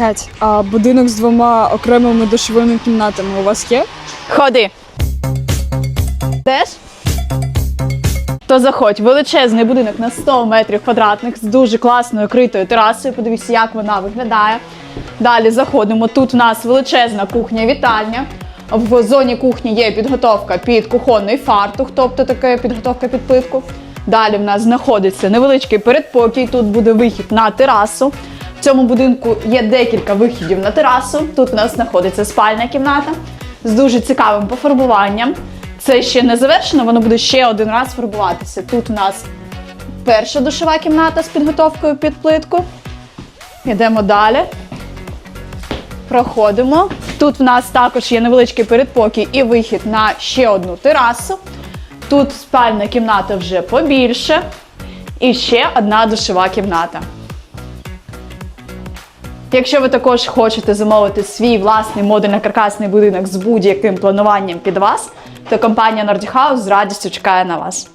Кать, а будинок з двома окремими душовими кімнатами у вас є? Ходи. Теж? То заходь, величезний будинок на 100 метрів квадратних з дуже класною критою терасою. Подивіться, як вона виглядає. Далі заходимо. Тут в нас величезна кухня-вітальня. В зоні кухні є підготовка під кухонний фартух, тобто така підготовка під плитку. Далі в нас знаходиться невеличкий передпокій. Тут буде вихід на терасу. В цьому будинку є декілька вихідів на терасу. Тут у нас знаходиться спальна кімната з дуже цікавим пофарбуванням. Це ще не завершено, воно буде ще один раз фарбуватися. Тут у нас перша душова кімната з підготовкою під плитку. Йдемо далі. Проходимо. Тут в нас також є невеличкий передпокій і вихід на ще одну терасу. Тут спальна кімната вже побільше. І ще одна душова кімната. Якщо ви також хочете замовити свій власний модульно-каркасний будинок з будь-яким плануванням під вас, то компанія Nordic з радістю чекає на вас.